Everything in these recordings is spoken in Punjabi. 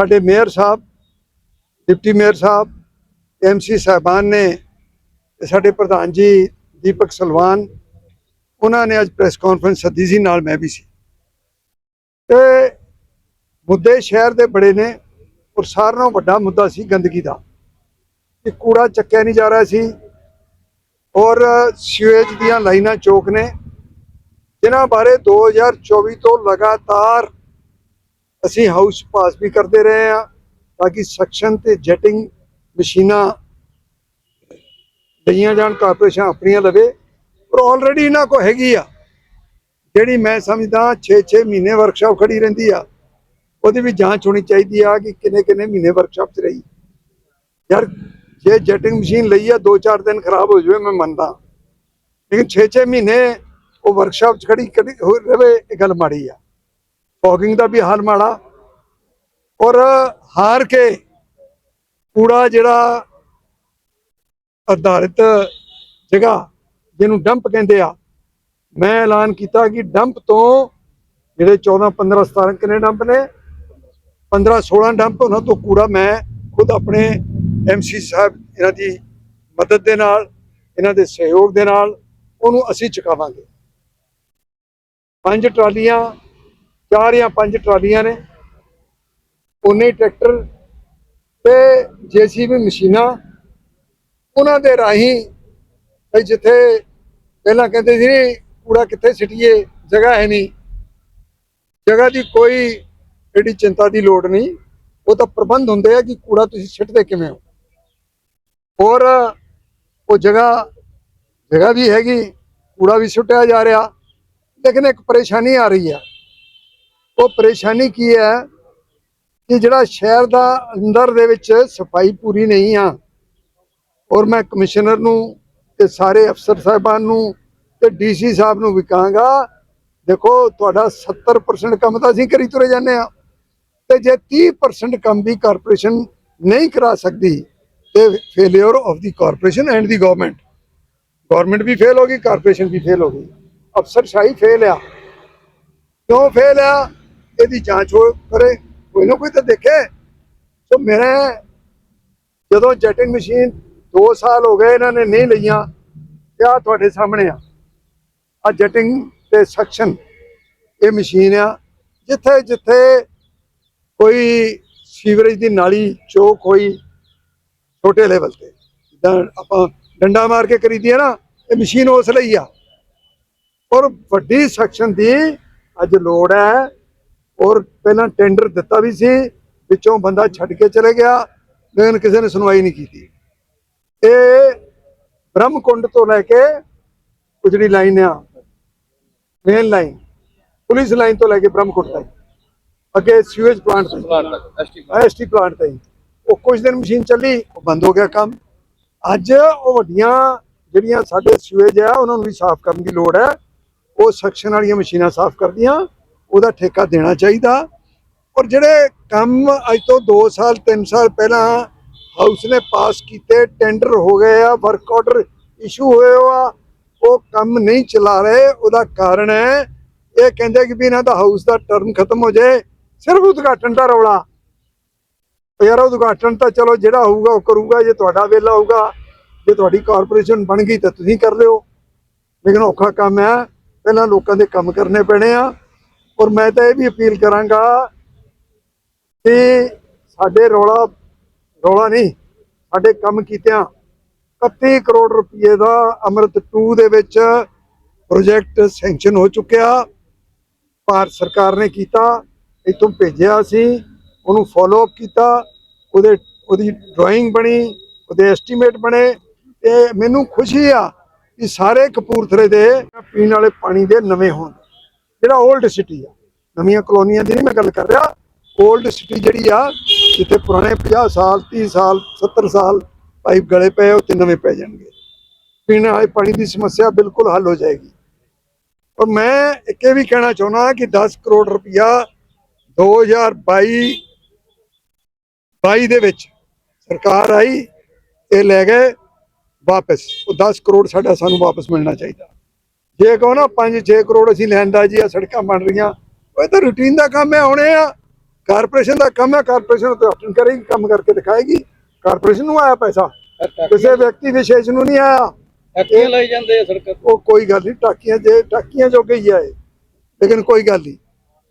ਸਾਡੇ ਮੇਅਰ ਸਾਹਿਬ, ਡਿਪਟੀ ਮੇਅਰ ਸਾਹਿਬ ਐਮਸੀ ਸਾਹਿਬਾਨ ਨੇ ਸਾਡੇ ਪ੍ਰਧਾਨ ਜੀ ਦੀਪਕ ਸਲਵਾਨ, ਉਹਨਾਂ ਨੇ ਅੱਜ ਪ੍ਰੈਸ ਕਾਨਫਰੰਸ ਸੱਦੀ ਸੀ, ਨਾਲ ਮੈਂ ਵੀ ਸੀ। ਤੇ ਮੁੱਦੇ ਸ਼ਹਿਰ ਦੇ ਬੜੇ ਨੇ, ਔਰ ਸਾਰਿਆਂ ਨਾਲੋਂ ਵੱਡਾ ਮੁੱਦਾ ਸੀ ਗੰਦਗੀ ਦਾ। ਕਿ ਕੂੜਾ ਚੱਕਿਆ ਨਹੀਂ ਜਾ ਰਿਹਾ ਸੀ, ਔਰ ਸੀਵੇਜ ਦੀਆਂ ਲਾਈਨਾਂ ਚੌਕ ਨੇ, ਜਿਨ੍ਹਾਂ ਬਾਰੇ 2024 ਤੋਂ ਲਗਾਤਾਰ ਅਸੀਂ ਹਾਊਸ ਪਾਸ ਵੀ ਕਰਦੇ ਰਹੇ ਹਾਂ ਤਾਂ ਕਿ ਸੈਕਸ਼ਨ ਤੇ ਜੈਟਿੰਗ ਮਸ਼ੀਨਾਂ ਲਈਆਂ ਜਾਣ, ਕਾਰਪੋਰੇਸ਼ਨ ਆਪਣੀਆਂ ਲਵੇ। ਪਰ ਆਲਰੇਡੀ ਇਹਨਾਂ ਕੋ ਹੈਗੀ ਆ। ਜਿਹੜੀ ਮੈਂ ਸਮਝਦਾ 6-6 ਮਹੀਨੇ ਵਰਕਸ਼ਾਪ ਖੜੀ ਰਹਿੰਦੀ ਆ, ਉਹਦੀ ਵੀ ਜਾਂਚ ਹੋਣੀ ਚਾਹੀਦੀ ਆ ਕਿ ਕਿੰਨੇ ਕਿੰਨੇ ਮਹੀਨੇ ਵਰਕਸ਼ਾਪ 'ਚ ਰਹੀ। ਯਾਰ, ਜੇ ਜੈਟਿੰਗ ਮਸ਼ੀਨ ਲਈ ਆ 2-4 ਦਿਨ ਖਰਾਬ ਹੋ ਜਾਵੇ, ਮੈਂ ਮੰਨਦਾ। ਲੇਕਿਨ 6-6 ਮਹੀਨੇ ਉਹ ਵਰਕਸ਼ਾਪ 'ਚ ਖੜੀ ਖੜੀ ਹੋ ਰਵੇ ਇਹ ਗੱਲ ਮਾੜੀ ਆ। ਫੌਗਿੰਗ ਦਾ ਵੀ ਹਾਲ ਮਾੜਾ। ਔਰ ਹਾਰ ਕੇ ਕੂੜਾ ਜਿਹੜਾ ਆਧਾਰਿਤ ਜਗ੍ਹਾ ਜਿਹਨੂੰ ਡੰਪ ਕਹਿੰਦੇ ਆ, ਮੈਂ ਐਲਾਨ ਕੀਤਾ ਕਿ ਡੰਪ ਤੋਂ ਜਿਹੜੇ 14 15 17 ਕਿੰਨੇ ਡੰਪ ਨੇ? 15 16 ਡੰਪ ਉਹਨਾਂ ਤੋਂ ਕੂੜਾ ਮੈਂ ਖੁਦ ਆਪਣੇ ਐਮਸੀ ਸਾਹਿਬ ਇਹਨਾਂ ਦੀ ਮਦਦ ਦੇ ਨਾਲ, ਇਹਨਾਂ ਦੇ ਸਹਿਯੋਗ ਦੇ ਨਾਲ ਉਹਨੂੰ ਅਸੀਂ ਚੁਕਾਵਾਂਗੇ। ਪੰਜ ਟਰਾਲੀਆਂ ਚਾਰ ਜਾਂ ਪੰਜ ਟਰਾਲੀਆਂ ਨੇ। ਉਨੇ ਹੀ ਟਰੈਕਟਰ ਤੇ ਜੀਸੀਬੀ ਮਸ਼ੀਨਾਂ। ਉਹਨਾਂ ਦੇ ਰਾਹੀਂ ਇਹ ਜਿੱਥੇ ਪਹਿਲਾਂ ਕਹਿੰਦੇ ਸੀ, ਕੂੜਾ ਕਿੱਥੇ ਸਿੱਟੀਏ, ਜਗ੍ਹਾ ਹੈ ਨਹੀਂ। ਜਗ੍ਹਾ ਦੀ ਕੋਈ ਏਡੀ ਚਿੰਤਾ ਦੀ ਲੋੜ ਨਹੀਂ। ਉਹ ਤਾਂ ਪ੍ਰਬੰਧ ਹੁੰਦੇ ਆ ਕਿ ਕੂੜਾ ਤੁਸੀਂ ਸਿੱਟਦੇ ਕਿਵੇਂ ਹੋ। ਔਰ ਉਹ ਜਗ੍ਹਾ ਜਗ੍ਹਾ ਵੀ ਹੈਗੀ, ਕੂੜਾ ਵੀ ਸੁੱਟਿਆ ਜਾ ਰਿਹਾ। ਲੇਕਿਨ ਇੱਕ ਪਰੇਸ਼ਾਨੀ ਆ ਰਹੀ ਆ। ਉਹ ਪਰੇਸ਼ਾਨੀ ਕੀ ਹੈ ਕਿ ਜਿਹੜਾ ਸ਼ਹਿਰ ਦਾ ਅੰਦਰ ਦੇ ਵਿੱਚ ਸਫ਼ਾਈ ਪੂਰੀ ਨਹੀਂ ਆ ਔਰ ਮੈਂ ਕਮਿਸ਼ਨਰ ਨੂੰ ਤੇ ਸਾਰੇ ਅਫਸਰ ਸਾਹਿਬਾਨ ਨੂੰ ਤੇ ਡੀਸੀ ਸਾਹਿਬ ਨੂੰ ਵੀ ਕਹਾਂਗਾ, ਦੇਖੋ ਤੁਹਾਡਾ 70% ਕੰਮ ਤਾਂ ਅਸੀਂ ਕਰੀ ਤੁਰੇ ਜਾਂਦੇ ਆ ਤੇ ਜੇ 30% ਕੰਮ ਵੀ ਕਾਰਪੋਰੇਸ਼ਨ ਨਹੀਂ ਕਰਾ ਸਕਦੀ ਤੇ failure of the corporation and the government government we fail ਹੋ ਗਈ ਕਾਰਪੋਰੇਸ਼ਨ ਵੀ ਫੇਲ ਹੋ ਗਈ। ਅਫਸਰਸ਼ਾਹੀ ਫੇਲ ਆ। ਕਿਉਂ ਫੇਲ ਆ? ਇਹਦੀ ਜਾਂਚ ਹੋ ਕਰੇ, ਕੋਈ ਨਾ ਕੋਈ ਤਾਂ ਦੇਖੇ। ਸੋ ਮੇਰੇ ਜਦੋਂ ਜੈਟਿੰਗ ਮਸ਼ੀਨ 2 ਸਾਲ ਹੋ ਗਏ ਇਹਨਾਂ ਨੇ ਨਹੀਂ ਲਈਆਂ, ਤੇ ਆ ਤੁਹਾਡੇ ਸਾਹਮਣੇ ਆ। ਆ ਜੈਟਿੰਗ ਤੇ ਸੈਕਸ਼ਨ ਇਹ ਮਸ਼ੀਨ ਆ। ਜਿੱਥੇ ਜਿੱਥੇ ਕੋਈ ਸੀਵਰੇਜ ਦੀ ਨਾਲੀ, ਚੋਕ ਹੋਈ, ਛੋਟੇ ਲੈਵਲ ਤੇ, ਜਿੱਦਾਂ ਆਪਾਂ ਡੰਡਾ ਮਾਰ ਕੇ ਕਰੀਦੀ ਹੈ ਨਾ, ਇਹ ਮਸ਼ੀਨ ਉਸ ਲਈ ਆ। ਔਰ ਵੱਡੀ ਸੈਕਸ਼ਨ ਦੀ ਅੱਜ ਲੋੜ ਹੈ ਔਰ ਪਹਿਲਾਂ ਟੈਂਡਰ ਦਿੱਤਾ ਵੀ ਸੀ ਵਿੱਚੋਂ ਬੰਦਾ ਛੱਡ ਕੇ ਚਲੇ ਗਿਆ ਲੇਕਿਨ ਕਿਸੇ ਨੇ ਸੁਣਵਾਈ ਨਹੀਂ ਕੀਤੀ। ਇਹ ਬ੍ਰਹਮਕੁੰਡ ਤੋਂ ਲੈ ਕੇ ਉਜੜੀ ਲਾਈਨ ਆ ਮੇਨ ਲਾਈਨ ਪੁਲਿਸ ਲਾਈਨ ਤੋਂ ਲੈ ਕੇ ਬ੍ਰਹਮਕੁੰਡ ਤੱਕ। ਅੱਗੇ ਸੀਵੇਜ ਪਲਾਂਟ ਤੱਕ ਐਸਟੀ ਪਲਾਂਟ ਤੱਕ ਉਹ ਕੁਝ ਦਿਨ ਮਸ਼ੀਨ ਚੱਲੀ ਉਹ ਬੰਦ ਹੋ ਗਿਆ ਕੰਮ। ਅੱਜ ਉਹ ਵੱਡੀਆਂ ਜਿਹੜੀਆਂ ਸਾਡੇ ਸੀਵੇਜ ਆ ਉਹਨਾਂ ਨੂੰ ਵੀ ਸਾਫ਼ ਕਰਨ ਦੀ ਲੋੜ ਹੈ। ਉਹ ਸੈਕਸ਼ਨ ਵਾਲੀਆਂ ਮਸ਼ੀਨਾਂ ਸਾਫ਼ ਕਰਦੀਆਂ। ਉਹਦਾ ਠੇਕਾ ਦੇਣਾ ਚਾਹੀਦਾ। ਔਰ ਜਿਹੜੇ ਕੰਮ ਅੱਜ ਤੋਂ 2 ਸਾਲ 3 ਸਾਲ ਪਹਿਲਾਂ ਹਾਊਸ ਨੇ ਪਾਸ ਕੀਤੇ ਟੈਂਡਰ ਹੋ ਗਏ ਆ ਵਰਕ ਆਰਡਰ ਇਸ਼ੂ ਹੋਏ ਆ, ਉਹ ਕੰਮ ਨਹੀਂ ਚਲਾ ਰਹੇ। ਉਹਦਾ ਕਾਰਨ ਹੈ, ਇਹ ਕਹਿੰਦੇ ਕਿ ਵੀ ਇਹਨਾਂ ਦਾ ਹਾਊਸ ਦਾ ਟਰਮ ਖਤਮ ਹੋ ਜਾਏ ਸਿਰਫ ਉਦਘਾਟਨ ਦਾ ਰੌਲਾ। ਯਾਰ ਉਦਘਾਟਨ ਤਾਂ ਚਲੋ ਜਿਹੜਾ ਹੋਊਗਾ ਉਹ ਕਰੂਗਾ, ਜੇ ਤੁਹਾਡਾ ਵੇਲਾ ਹੋਊਗਾ, ਜੇ ਤੁਹਾਡੀ ਕਾਰਪੋਰੇਸ਼ਨ ਬਣ ਗਈ ਤਾਂ ਤੁਸੀਂ ਕਰ ਲਿਓ। ਲੇਕਿਨ ਔਖਾ ਕੰਮ ਹੈ, ਪਹਿਲਾਂ ਲੋਕਾਂ ਦੇ ਕੰਮ ਕਰਨੇ ਪੈਣੇ ਆ। ਔਰ ਮੈਂ ਤਾਂ ਇਹ ਵੀ ਅਪੀਲ ਕਰਾਂਗਾ ਕਿ ਸਾਡੇ ਰੌਲਾ ਰੌਲਾ ਨਹੀਂ, ਸਾਡੇ ਕੰਮ ਕੀਤਿਆਂ 31 ਕਰੋੜ ਰੁਪਏ ਦਾ ਅੰਮ੍ਰਿਤ 2 ਦੇ ਵਿੱਚ ਪ੍ਰੋਜੈਕਟ ਸੈਂਕਸ਼ਨ ਹੋ ਚੁੱਕਿਆ। ਭਾਰਤ ਸਰਕਾਰ ਨੇ ਕੀਤਾ, ਇਥੋਂ ਭੇਜਿਆ ਸੀ, ਉਹਨੂੰ ਫਾਲੋ ਅਪ ਕੀਤਾ, ਉਹਦੇ, ਉਹਦੀ ਡਰਾਇੰਗ ਬਣੀ, ਉਹਦੇ ਐਸਟੀਮੇਟ ਬਣੇ। ਤੇ ਮੈਨੂੰ ਖੁਸ਼ੀ ਆ ਕਿ ਸਾਰੇ ਕਪੂਰਥਲੇ ਦੇ ਪੀਣ ਵਾਲੇ ਪਾਣੀ ਦੇ ਨਵੇਂ ਹੋਣ। ਜਿਹੜਾ 올ਡ ਸਿਟੀ ਆ। ਨਵੀਆਂ ਕਲੋਨੀਆਂ ਦੀ ਨਹੀਂ ਮੈਂ ਗੱਲ ਕਰ ਰਿਹਾ। 올ਡ ਸਿਟੀ ਜਿਹੜੀ ਆ, ਜਿੱਥੇ ਪੁਰਾਣੇ 50 ਸਾਲ 30 ਸਾਲ 70 ਸਾਲ ਪਾਈਪ ਗਲੇ ਪਏ ਉੱਥੇ ਨਵੇਂ ਪੈ ਜਾਣਗੇ। ਪੀਣ ਵਾਲੇ ਪਾਣੀ ਦੀ ਸਮੱਸਿਆ ਬਿਲਕੁਲ ਹੱਲ ਹੋ ਜਾਏਗੀ। ਔਰ ਮੈਂ ਇੱਕ ਇਹ ਵੀ ਕਹਿਣਾ ਚਾਹੁੰਦਾ ਕਿ 10 ਕਰੋੜ ਰੁਪਇਆ 2022 22 ਦੇ ਵਿੱਚ ਸਰਕਾਰ ਆਈ, ਇਹ ਲੈ ਗਏ ਵਾਪਸ। ਉਹ 10 ਕਰੋੜ ਸਾਡਾ ਸਾਨੂੰ ਵਾਪਸ ਮਿਲਣਾ ਚਾਹੀਦਾ। ਜੇ ਕਹੋ ਨਾ 5-6 ਕਰੋੜ ਅਸੀਂ ਲੈਂਦਾ ਜੀ ਆ ਸੜਕਾਂ ਬਣ ਰਹੀਆਂ। ਉਹ ਤਾਂ ਰੂਟੀਨ ਦਾ ਕੰਮ ਹੈ ਆਉਣੇ ਆ। ਕਾਰਪੋਰੇਸ਼ਨ ਦਾ ਕੰਮ ਹੈ ਕਾਰਪੋਰੇਸ਼ਨ ਤਾਂ ਆਪਸ਼ਨ ਕਰੇਗੀ ਕੰਮ ਕਰਕੇ ਦਿਖਾਏਗੀ। ਕਾਰਪੋਰੇਸ਼ਨ ਨੂੰ ਆਇਆ ਪੈਸਾ। ਕਿਸੇ ਵਿਅਕਤੀ ਵਿਸ਼ੇਸ਼ ਨੂੰ ਨਹੀਂ ਆਇਆ। ਟੱਕੀਆਂ ਲਾਈ ਜਾਂਦੇ ਆ ਸੜਕਾਂ। ਉਹ ਕੋਈ ਗੱਲ ਨਹੀਂ ਟਾਕੀਆਂ ਜੇ ਟਾਕੀਆਂ ਜੋ ਗਈ ਹੈ ਲੇਕਿਨ ਕੋਈ ਗੱਲ ਨਹੀਂ।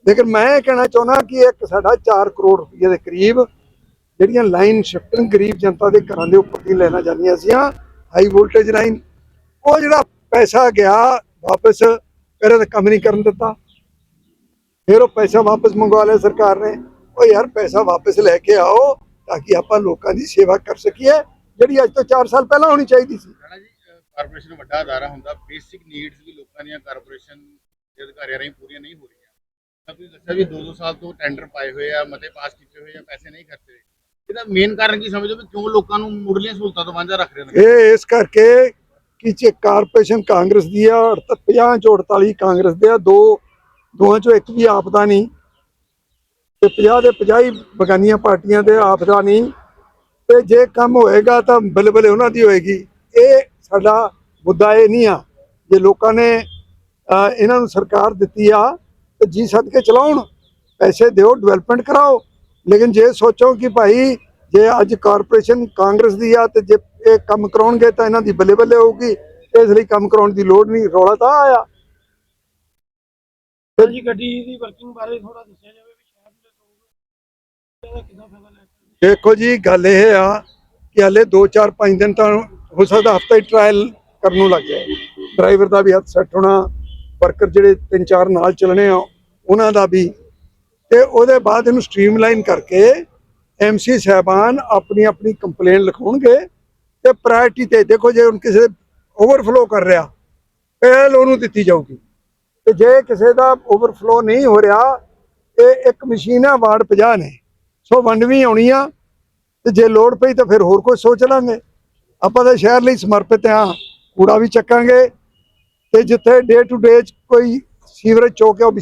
ਲੇਕਿਨ ਮੈਂ ਇਹ ਕਹਿਣਾ ਚਾਹੁੰਦਾ ਕਿ ਇੱਕ ਸਾਡਾ 4 ਕਰੋੜ ਰੁਪਏ ਦੇ ਕਰੀਬ ਜਿਹੜੀਆਂ ਲਾਈਨ ਸ਼ਿਫਟਿੰਗ ਗਰੀਬ ਜਨਤਾ ਦੇ ਘਰਾਂ ਦੇ ਉੱਪਰ ਦੀ ਲੈਣਾ ਜਾਂਦੀਆਂ ਸੀ ਹਾਈ ਵੋਲਟੇਜ ਲਾਈਨ ਉਹ ਜਿਹੜਾ ਪੈਸਾ ਗਿਆ ਵਾਪਸ ਇਹਦਾ ਕੰਮ ਨਹੀਂ ਕਰਨ ਦਿੱਤਾ। ਫਿਰ ਉਹ ਪੈਸਾ ਵਾਪਸ ਮੰਗਵਾ ਲਿਆ ਸਰਕਾਰ ਨੇ। ਉਹ ਯਾਰ ਪੈਸਾ ਵਾਪਸ ਲੈ ਕੇ ਆਓ ਤਾਂ ਕਿ ਆਪਾਂ ਲੋਕਾਂ ਦੀ ਸੇਵਾ ਕਰ ਸਕੀਏ ਜਿਹੜੀ ਅੱਜ ਤੋਂ 4 ਸਾਲ ਪਹਿਲਾਂ ਹੋਣੀ ਚਾਹੀਦੀ ਸੀ। ਕਾਰਪੋਰੇਸ਼ਨ ਵੱਡਾ ਅਦਾਰਾ ਹੁੰਦਾ ਬੇਸਿਕ ਨੀਡਸ ਵੀ ਲੋਕਾਂ ਦੀਆਂ ਕਾਰਪੋਰੇਸ਼ਨ ਦੇ ਅਧਿਕਾਰੀਆਂ ਰਾਹੀਂ ਪੂਰੀਆਂ ਨਹੀਂ ਹੋ ਰਹੀਆਂ। ਤਾਂ ਤੁਸੀਂ ਦੱਸਿਆ ਵੀ 2-2 ਸਾਲ ਤੋਂ ਟੈਂਡਰ ਪਾਏ ਹੋਏ ਆ ਮਤੇ ਪਾਸ ਕੀਤੇ ਹੋਏ ਆ ਪੈਸੇ ਨਹੀਂ ਖਰਚੇ। ਇਹਦਾ ਮੇਨ ਕਾਰਨ ਕੀ ਸਮਝੋ ਵੀ ਕਿਉਂ ਲੋਕਾਂ ਨੂੰ ਮੁੱਢਲੀਆਂ ਸਹੂਲਤਾਂ ਤੋਂ ਵਾਂਝਾ ਰੱਖ ਰਹੇ ਨੇ? ਇਹ ਇਸ ਕਰਕੇ ਕਿ ਜੇ ਕਾਰਪੋਰੇਸ਼ਨ ਕਾਂਗਰਸ ਦੀ ਆ 50 ਚੋਂ 48 ਕਾਂਗਰਸ ਦੇ ਆ, ਦੋ ਦੋਹਾਂ ਚੋਂ ਇੱਕ ਵੀ ਆਪ ਦਾ ਨਹੀਂ। ਤੇ 50 ਦੇ 50 ਬਗਾਨੀਆਂ ਪਾਰਟੀਆਂ ਦੇ ਆਪ ਦਾ ਨਹੀਂ। ਤੇ ਜੇ ਕੰਮ ਹੋਏਗਾ ਤਾਂ ਬਲਬਲੇ ਉਹਨਾਂ ਦੀ ਹੋਏਗੀ। ਇਹ ਸਾਡਾ ਮੁੱਦਾ ਇਹ ਨਹੀਂ ਆ ਜੇ ਲੋਕਾਂ ਨੇ ਇਹਨਾਂ ਨੂੰ ਸਰਕਾਰ ਦਿੱਤੀ ਆ, ਤੇ ਜੀ ਸਦਕੇ ਚਲਾਉਣ, ਪੈਸੇ ਦਿਓ ਡਿਵੈਲਪਮੈਂਟ ਕਰਾਓ। ਲੇਕਿਨ ਜੇ ਸੋਚੋ ਕਿ ਭਾਈ ਜੇ ਅੱਜ ਕਾਰਪੋਰੇਸ਼ਨ ਕਾਂਗਰਸ ਦੀ ਆ ਤੇ ਜੇ ਇਹ ਕੰਮ ਕਰਾਉਣਗੇ ਤਾਂ ਇਹਨਾਂ ਦੀ ਬੱਲੇ ਬੱਲੇ ਹੋਊਗੀ ਇਸ ਲਈ ਕੰਮ ਕਰਾਉਣ ਦੀ ਲੋੜ ਨਹੀਂ ਰੌਲਾ ਤਾਂ ਆਇਆ। ਜੀ ਗੱਡੀ ਦੀ ਵਰਕਿੰਗ ਬਾਰੇ ਥੋੜਾ ਦੱਸਿਆ ਜਾਵੇ ਵੀ ਸ਼ਹਿਰ ਦੇ ਲੋਕ ਇਹਦਾ ਕਿੰਨਾ ਫਾਇਦਾ ਲੈ ਸਕਦੇ ਦੇਖੋ ਜੀ ਗੱਲ ਇਹ ਆ ਕਿ ਹਲੇ 2 4 5 ਦਿਨ ਤਾਂ ਹੋ ਸਕਦਾ ਹਫਤਾ ਹੀ ਟ੍ਰਾਇਲ ਕਰਨ ਨੂੰ ਲੱਗ ਜਾਏ। ਡਰਾਈਵਰ ਦਾ ਵੀ ਹੱਥ ਸੈੱਟ ਹੋਣਾ ਵਰਕਰ ਜਿਹੜੇ ਤਿੰਨ ਚਾਰ ਨਾਲ ਚੱਲਣੇ ਆ ਉਹਨਾਂ ਦਾ ਵੀ। ਤੇ ਉਹਦੇ ਬਾਅਦ ਇਹਨੂੰ ਸਟ੍ਰੀਮਲਾਈਨ ਕਰਕੇ ਐਮਸੀ ਸਾਹਿਬਾਨ ਆਪਣੀ ਆਪਣੀ ਕੰਪਲੇਨ ਲਿਖਾਉਣਗੇ ਤੇ ਪ੍ਰਾਇੋਰਟੀ ਤੇ ਦੇਖੋ ਜੇ ਹੁਣ ਕਿਸੇ ਓਵਰਫਲੋ ਕਰ ਰਿਹਾ, ਪਹਿਲ ਉਹਨੂੰ ਦਿੱਤੀ ਜਾਊਗੀ। ਤੇ ਜੇ ਕਿਸੇ ਦਾ ਓਵਰਫਲੋ ਨਹੀਂ ਹੋ ਰਿਹਾ, ਇਹ ਇੱਕ ਮਸ਼ੀਨ ਆ, ਵਾਰਡ 50 ਨੇ। ਸੋ ਵੰਡਵੀਂ ਆਉਣੀ ਆ, ਤੇ ਜੇ ਲੋੜ ਪਈ ਤਾਂ ਫਿਰ ਹੋਰ ਕੁਝ ਸੋਚ ਲਾਂਗੇ। ਆਪਾਂ ਤਾਂ ਸ਼ਹਿਰ ਲਈ ਸਮਰਪਿਤ ਆ, ਕੂੜਾ ਵੀ ਚੱਕਾਂਗੇ, ਤੇ ਜਿੱਥੇ ਡੇ ਟੂ ਡੇ ਕੋਈ ਸੀਵਰੇਜ ਚੌਕ ਹੈ ਉਹ ਵੀ